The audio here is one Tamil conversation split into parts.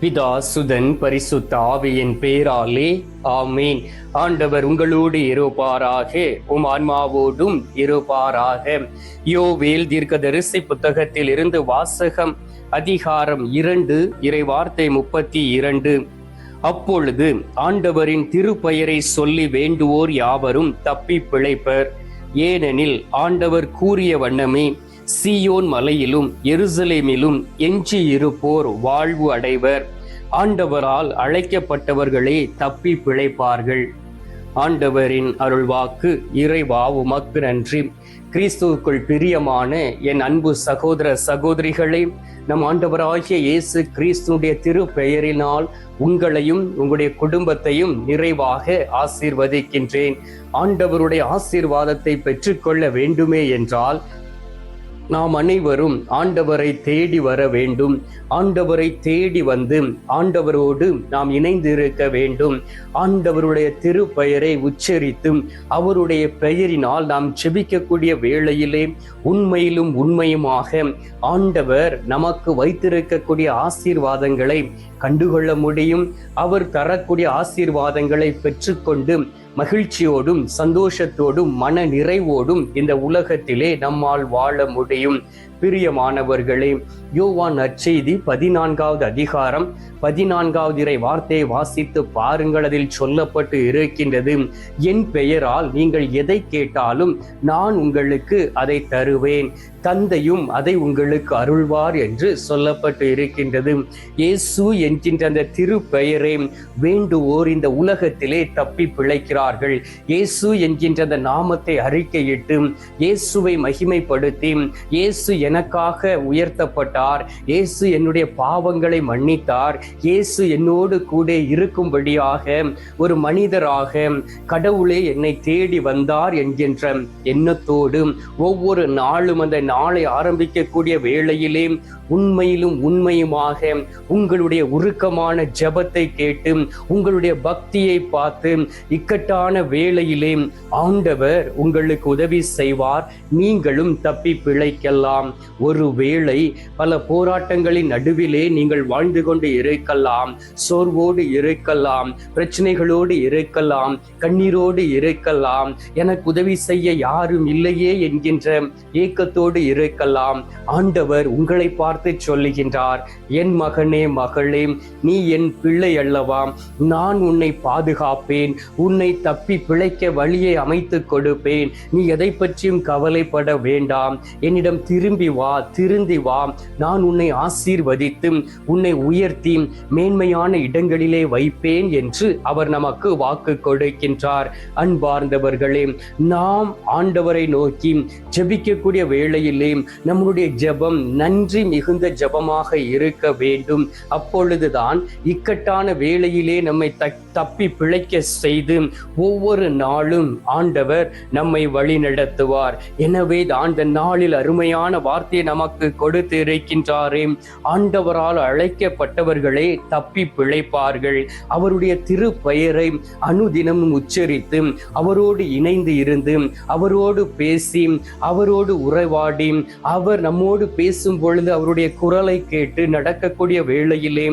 பிதா சுதன் பரிசுத்த ஆவியின் பேராலே ஆமீன். ஆண்டவர் உங்களோடு இருப்பாராக உம் ஆன்மாவோடும் இருப்பாராக. யோவேல் தீர்க்கதரிசி புத்தகத்தில் இருந்து வாசகம் அதிகாரம் இரண்டு இறைவார்த்தை முப்பத்தி இரண்டு. அப்பொழுது ஆண்டவரின் திருப்பெயரை சொல்லி வேண்டுவோர் யாவரும் தப்பி பிழைப்பர். ஏனெனில் ஆண்டவர் கூறிய வண்ணமே சீயோன் மலையிலும் எருசலேமிலும் எஞ்சி இருப்போர் வாழ்வு அடைவர். ஆண்டவரால் அழைக்கப்பட்டவர்களே தப்பி பிழைப்பார்கள். ஆண்டவரின் அருள்வாக்கு இறைவா உமக்கு நன்றி. கிறிஸ்துவுக்குள் பிரியமான என் அன்பு சகோதர சகோதரிகளே நம் ஆண்டவராகிய இயேசு கிறிஸ்துடைய திரு பெயரினால் உங்களையும் உங்களுடைய குடும்பத்தையும் நிறைவாக ஆசீர்வதிக்கின்றேன். ஆண்டவருடைய ஆசீர்வாதத்தை பெற்றுக்கொள்ள வேண்டுமே என்றால் நாம் அனைவரும் ஆண்டவரை தேடி வர வேண்டும். ஆண்டவரை தேடி வந்து ஆண்டவரோடு நாம் இணைந்து இருக்க வேண்டும். ஆண்டவருடைய திருப்பெயரை உச்சரித்து அவருடைய பெயரினால் நாம் செபிக்கக்கூடிய வேளையிலே உண்மையிலும் உண்மையுமாக ஆண்டவர் நமக்கு வைத்திருக்கக்கூடிய ஆசீர்வாதங்களை கண்டுகொள்ள முடியும். அவர் தரக்கூடிய ஆசீர்வாதங்களை பெற்றுக்கொண்டு மகிழ்ச்சியோடும் சந்தோஷத்தோடும் மன நிறைவோடும் இந்த உலகத்திலே நம்மால் வாழ முடியும். பிரியமானவர்களே யோவான் நற்செய்தி பதினான்காவது அதிகாரம் பதினான்காவது இறை வார்த்தையை வாசித்து பாருங்கள். அதில் சொல்லப்பட்டு இருக்கின்றது என் பெயரால் நீங்கள் எதை கேட்டாலும் நான் உங்களுக்கு அதை தருவேன். தந்தையும் அதை உங்களுக்கு அருள்வார் என்று சொல்லப்பட்டு இருக்கின்றது. இயேசு என்கின்ற அந்த திருப்பெயரை வேண்டுவோர் இந்த உலகத்திலே தப்பி பிழைக்கிறார்கள். இயேசு என்கின்ற அந்த நாமத்தை அறிக்கையிட்டு இயேசுவை மகிமைப்படுத்தி இயேசு எனக்காக உயர்த்தப்பட்டார். இயேசு என்னுடைய பாவங்களை மன்னித்தார். இயேசு என்னோடு கூட இருக்கும்படியாக ஒரு மனிதராக கடவுளே என்னை தேடி வந்தார் என்கின்ற எண்ணத்தோடு ஒவ்வொரு நாளும் அந்த நாளை ஆரம்பிக்கக்கூடிய வேளையிலே உண்மையிலும் உண்மையுமாக உங்களுடைய உருக்கமான ஜெபத்தை கேட்டு உங்களுடைய பக்தியை பார்த்து இக்கட்டான வேளையிலே ஆண்டவர் உங்களுக்கு உதவி செய்வார். நீங்களும் தப்பி பிழைக்கலாம். ஒருவேளை பல போராட்டங்களின் நடுவிலே நீங்கள் வாழ்ந்து கொண்டு இருக்கலாம் சோர்வோடு இருக்கலாம் பிரச்சனைகளோடு இருக்கலாம் கண்ணீரோடு இருக்கலாம் எனக்கு உதவி செய்ய யாரும் இல்லையே என்கின்ற ஏக்கத்தோடு இருக்கலாம். ஆண்டவர் உங்களை பார்த்து சொல்லுகின்றார் என் மகனே மகளே நீ என் பிள்ளை அல்லவா? நான் உன்னை பாதுகாப்பேன் உன்னை தப்பி பிழைக்க வழியை அமைத்து கொடுப்பேன். நீ எதை பற்றியும் கவலைப்பட வேண்டாம். என்னிடம் திரும்பி திரும்பி வா திருந்தி வா. நான் உன்னை ஆசீர்வதித்து உன்னை உயர்த்தி மேன்மையான இடங்களிலே வைப்பேன் என்று அவர் நமக்கு வாக்கு கொடுக்கின்றார். அன்பார்ந்தவர்களே நாம் ஆண்டவரை நோக்கி ஜபிக்கக்கூடிய வேளையிலே நம்முடைய ஜபம் நன்றி மிகுந்த ஜபமாக இருக்க வேண்டும். அப்பொழுதுதான் இக்கட்டான வேளையிலே நம்மை தப்பி பிழைக்க செய்து ஒவ்வொரு நாளும் ஆண்டவர் நம்மை வழி நடத்துவார் எனவே அந்த நாளில் அருமையான வார்த்தையை நமக்கு கொடுத்து இருக்கின்றாரே. ஆண்டவரால் அழைக்கப்பட்டவர்களே தப்பி பிழைப்பார்கள். அவருடைய திரு பெயரை அனுதினமும் உச்சரித்து அவரோடு இணைந்து இருந்து அவரோடு பேசி அவரோடு உறவாடி அவர் நம்மோடு பேசும் பொழுது அவருடைய குரலை கேட்டு நடக்கக்கூடிய வேளையிலே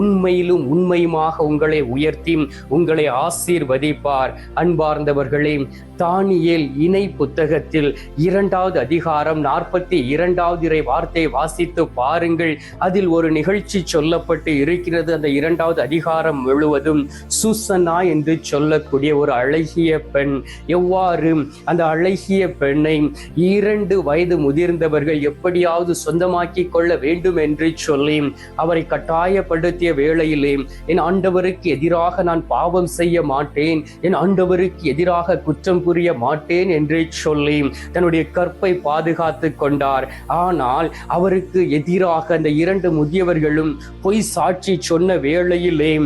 உண்மையிலும் உண்மையுமாக உங்களை உயர்த்தி உங்களை ஆசீர்வதிப்பார். அன்பார்ந்தவர்களே தானியல் இணை புத்தகத்தில் இரண்டாவது அதிகாரம் நாற்பத்தி இரண்டு இரண்டாவது இறை வார்த்தை வாசித்து பாருங்கள். அதில் ஒரு நிகழ்ச்சி சொல்லப்பட்டு இருக்கிறது. அந்த இரண்டாவது அதிகாரம் முழுவதும் சூசனா என்று சொல்லக்கூடிய ஒரு அழகிய பெண். எவ்வாறு அந்த அழகிய பெண்ணை இரண்டு வயது முதிர்ந்தவர்கள் எப்படியாவது சொந்தமாக்கி கொள்ள வேண்டும் என்று சொல்லி அவரை கட்டாயப்படுத்திய வேளையிலே என் ஆண்டவருக்கு எதிராக நான் பாவம் செய்ய மாட்டேன். என் ஆண்டவருக்கு எதிராக குற்றம் புரிய மாட்டேன் என்று சொல்லி தன்னுடைய கற்பை பாதுகாத்து கொண்டார். ஆனால் அவருக்கு எதிராக அந்த இரண்டு முதியவர்களும் பொய் சாட்சி சொன்ன வேளையிலே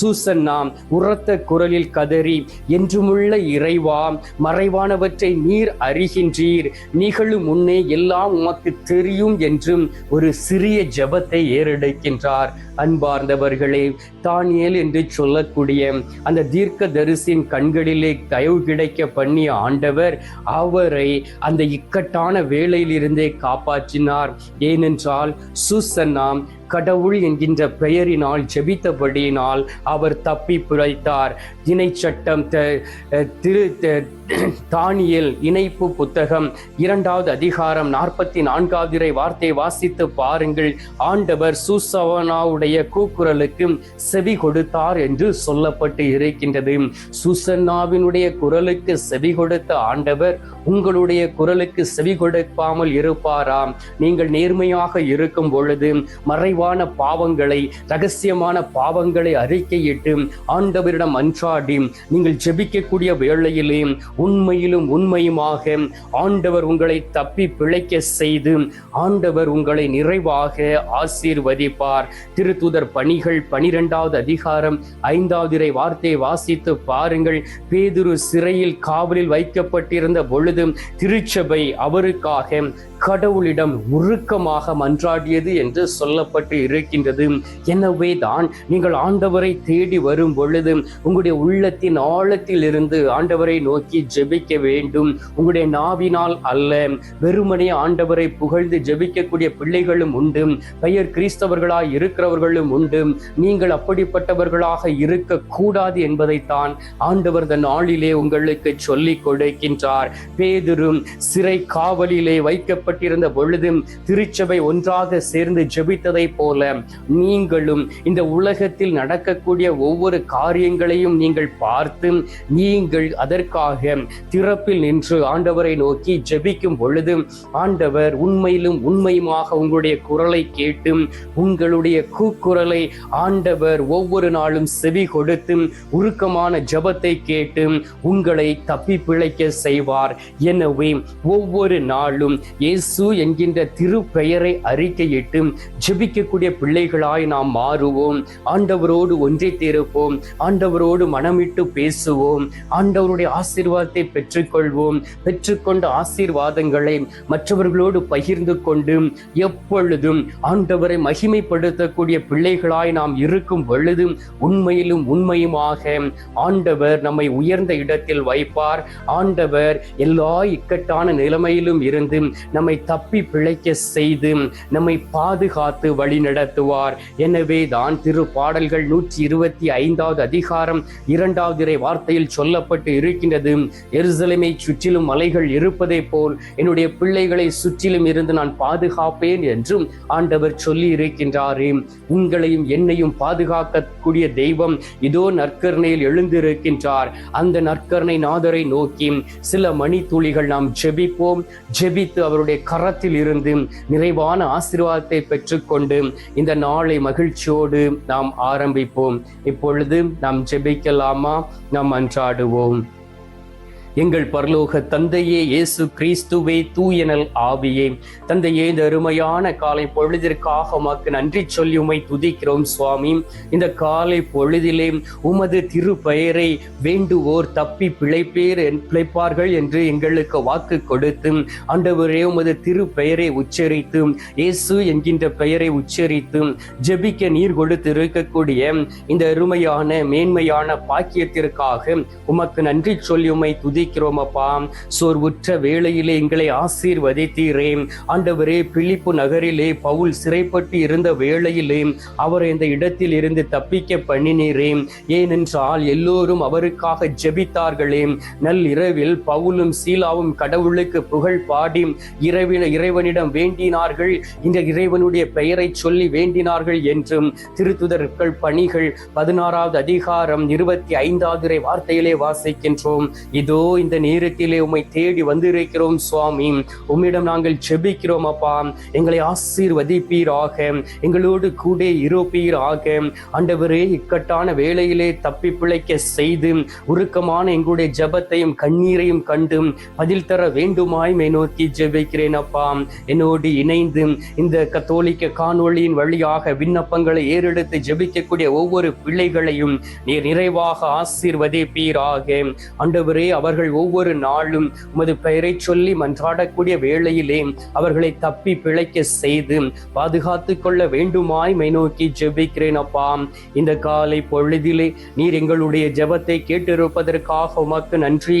சூசன்னா உரத்த குரலில் கதறி என்றுமுள்ள இறைவா மறைவானவற்றை நீர் அறிகின்றீர். நிகழும் முன்னே எல்லாம் உமக்கு தெரியும் என்றும் ஒரு சிறிய ஜபத்தை ஏறெடுக்கின்றார். அன்பார்ந்தவர்களே தானியல் என்று சொல்லக்கூடிய அந்த தீர்க்க தரிசின் கண்களிலே தயவு கிடைக்க பண்ணிய ஆண்டவர் அவரை அந்த இக்கட்டான வேலையிலிருந்தே கா காப்பாற்றினார். ஏனென்றால் சூசன்னா கடவுள் என்கின்ற பெயரினால் ஜெபித்தபடியினால் அவர் தப்பி பிழைத்தார் இணை சட்டம் திரு தானியல் இணைப்பு புத்தகம் இரண்டாவது அதிகாரம் நாற்பத்தி நான்காவது இறை வார்த்தை வாசித்து பாருங்கள். ஆண்டவர் சூசவனாவுடைய கூக்குரலுக்கு செவி கொடுத்தார் என்று சொல்லப்பட்டு இருக்கின்றது. சுசன்னாவினுடைய குரலுக்கு செவி கொடுத்த ஆண்டவர் உங்களுடைய குரலுக்கு செவி கொடுக்காமல் இருப்பாராம். நீங்கள் நேர்மையாக இருக்கும் பொழுது மறை மறைவான பாவங்களை ரகசியமான பாவங்களை அறிக்கையிட்டு ஆண்டவரிடம் அன்றாடி நீங்கள் ஜெபிக்கக்கூடிய வேளையிலே உண்மையிலும் உண்மையுமாக ஆண்டவர் உங்களை தப்பி பிழைக்க செய்து ஆண்டவர் உங்களை நிறைவாக ஆசீர்வதிப்பார். திருத்துதர் பணிகள் பனிரெண்டாவது அதிகாரம் ஐந்தாவது இறை வார்த்தையை வாசித்து பாருங்கள். பேதுரு சிறையில் காவலில் வைக்கப்பட்டிருந்த பொழுது திருச்சபை அவருக்காக கடவுளிடம் உருக்கமாக மன்றாடியது என்று சொல்லப்பட்டு இருக்கின்றது. எனவே தான் நீங்கள் ஆண்டவரை தேடி வரும் பொழுது உங்களுடைய உள்ளத்தின் ஆழத்தில் இருந்து ஆண்டவரை நோக்கி ஜெபிக்க வேண்டும். உங்களுடைய நாவினால் அல்ல வெறுமனே ஆண்டவரை புகழ்ந்து ஜெபிக்கக்கூடிய பிள்ளைகளும் உண்டு. பெயர் கிறிஸ்தவர்களாய் இருக்கிறவர்களும் உண்டு. நீங்கள் அப்படிப்பட்டவர்களாக இருக்கக்கூடாது என்பதைத்தான் ஆண்டவர் இந்த நாளிலே உங்களுக்கு சொல்லிக் கொடுக்கின்றார். பேதிரும் சிறை காவலிலே வைக்க வைக்கப்பட்டிருந்த பொழுது திருச்சபை ஒன்றாக சேர்ந்து ஜெபித்ததை போல நீங்களும் இந்த உலகத்தில் நடக்கக்கூடிய ஒவ்வொரு காரியங்களையும் நீங்கள் பார்த்து நீங்கள் அதற்காக திறப்பில் நின்று ஆண்டவரை நோக்கி ஜெபிக்கும் பொழுது ஆண்டவர் உண்மையிலும் உண்மையுமாக உங்களுடைய குரலை கேட்டு உங்களுடைய கூக்குரலை ஆண்டவர் ஒவ்வொரு நாளும் செவி கொடுத்து உருக்கமான ஜபத்தை கேட்டு உங்களை தப்பி பிழைக்க செய்வார். எனவே ஒவ்வொரு நாளும் இயேசு இயேசு என்கின்ற திரு பெயரை அறிக்கையிட்டு ஜெபிக்கக்கூடிய பிள்ளைகளாய் நாம் மாறுவோம். ஆண்டவரோடு ஒன்றித்திருப்போம் ஆண்டவரோடு மனமிட்டு பேசுவோம். ஆண்டவருடைய ஆசீர்வாதத்தை பெற்றுக்கொள்வோம். பெற்றுக்கொண்ட ஆசீர்வாதங்களை மற்றவர்களோடு பகிர்ந்து கொண்டு எப்பொழுதும் ஆண்டவரை மகிமைப்படுத்தக்கூடிய பிள்ளைகளாய் நாம் இருக்கும் பொழுதும் உண்மையிலும் உண்மையுமாக ஆண்டவர் நம்மை உயர்ந்த இடத்தில் வைப்பார். ஆண்டவர் எல்லா இக்கட்டான நிலைமையிலும் இருந்து நம்மை தப்பி பிழைக்க செய்து நம்மை பாதுகாத்து வழி நடத்துவார். எனவே தான் திரு பாடல்கள் நூற்றி இருபத்தி ஐந்தாவது அதிகாரம் இரண்டாவது இறை வார்த்தையில் சொல்லப்பட்டு இருக்கின்றது. எருசலேமை சுற்றிலும் மலைகள் இருப்பதை போல் என்னுடைய பிள்ளைகளை சுற்றிலும் இருந்து நான் பாதுகாப்பேன் என்றும் ஆண்டவர் சொல்லி இருக்கின்றாரே. உங்களையும் என்னையும் பாதுகாக்கக்கூடிய தெய்வம் இதோ நற்கருணையில் எழுந்திருக்கின்றார். அந்த நற்கருணை நாதரை நோக்கி சில மணி துளிகள் நாம் ஜெபிப்போம். ஜெபித்து அவருடைய கரத்தில் இருந்து நிறைவான ஆசீர்வாதத்தை பெற்றுக்கொண்டு இந்த நாளை மகிழ்ச்சியோடு நாம் ஆரம்பிப்போம். இப்பொழுது நாம் ஜெபிக்கலாமா? நாம் அன்றாடுவோம். எங்கள் பரலோக தந்தையே இயேசு கிறிஸ்துவே தூயனல் ஆவியே. தந்தையே இந்த அருமையான காலை பொழுதிற்காக உமக்கு நன்றி சொல்லி உமை துதிக்கிறோம் சுவாமி. இந்த காலை பொழுதிலே உமது திருப்பெயரை வேண்டுவோர் தப்பி பிழைப்பேர் என்- பிழைப்பார்கள் என்று எங்களுக்கு வாக்கு கொடுத்து ஆண்டவரே உமது திருப்பெயரை உச்சரித்து இயேசு என்கின்ற பெயரை உச்சரித்து ஜெபிக்க நீர் கொடுத்து இருக்கக்கூடிய இந்த அருமையான மேன்மையான பாக்கியத்திற்காக உமக்கு நன்றி சொல்லி துதி துதிக்கிறோம் அப்பா சோர்வுற்ற வேளையிலே எங்களை ஆசீர்வதித்தீரே. ஆண்டவரே பிலிப்பு நகரிலே பவுல் சிறைப்பட்டு இருந்த வேளையிலே அவரை இந்த இடத்தில் இருந்து தப்பிக்க பண்ணினீரே. ஏனென்றால் எல்லோரும் அவருக்காக ஜெபித்தார்களே. நல் இரவில் பவுலும் சீலாவும் கடவுளுக்கு புகழ் பாடி இறைவன இறைவனிடம் வேண்டினார்கள். இந்த இறைவனுடைய பெயரை சொல்லி வேண்டினார்கள் என்றும் திருத்துதர்கள் பணிகள் பதினாறாவது அதிகாரம் இருபத்தி ஐந்தாவது வார்த்தையிலே வாசிக்கின்றோம். இதோ இந்த நேரத்திலே உம்மை தேடி வந்திருக்கிறோம் சுவாமி. உம்மிடம் நாங்கள் ஜெபிக்கிறோம் அப்பா. எங்களை ஆசீர்வதிப்பீராக. எங்களோடு கூட இருப்பீராக. ஆண்டவரே இக்கட்டான வேளையிலே தப்பி பிழைக்க செய்து உருக்கமான எங்களுடைய ஜபத்தையும் கண்ணீரையும் கண்டு பதில் தர வேண்டுமாய் மை நோக்கி ஜெபிக்கிறேன் அப்பா. என்னோடு இணைந்து இந்த கத்தோலிக்க காணொளியின் வழியாக விண்ணப்பங்களை ஏறெடுத்து ஜெபிக்கக்கூடிய ஒவ்வொரு பிள்ளைகளையும் நீர் நிறைவாக ஆசீர்வதிப்பீராக. ஆண்டவரே அவர்கள் அவர்கள் ஒவ்வொரு நாளும் உமது பெயரை சொல்லி மன்றாடக்கூடிய வேளையிலே அவர்களை தப்பி பிழைக்க செய்து பாதுகாத்து கொள்ள வேண்டுமாய் மை நோக்கி ஜெபிக்கிறேன் அப்பா. இந்த காலை பொழுதிலே நீர் எங்களுடைய ஜெபத்தை கேட்டிருப்பதற்காக உமக்கு நன்றி.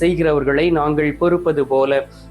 செய்கிறவர்களை நாங்கள் பொறுப்பது போல.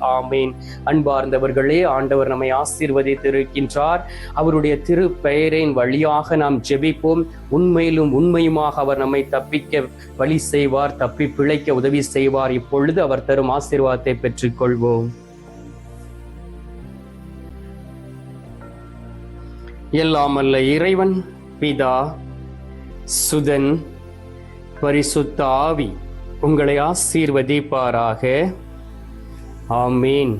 ஆமீன். அன்பார்ந்தவர்களே ஆண்டவர் நம்மை ஆசீர்வதித்திருக்கின்றார். அவருடைய திரு பெயரின் வழியாக நாம் ஜெபிப்போம். உண்மையிலும் உண்மையுமாக அவர் நம்மை தப்பிக்க வழி செய்வார் தப்பி பிழைக்க உதவி செய்வார். இப்பொழுது அவர் தரும் ஆசீர்வாதத்தை பெற்றுக்கொள்வோம். எல்லாமல்ல இறைவன் பிதா சுதன் பரிசுத்த ஆவி உங்களை ஆசீர்வதிப்பாராக. ஆமீன்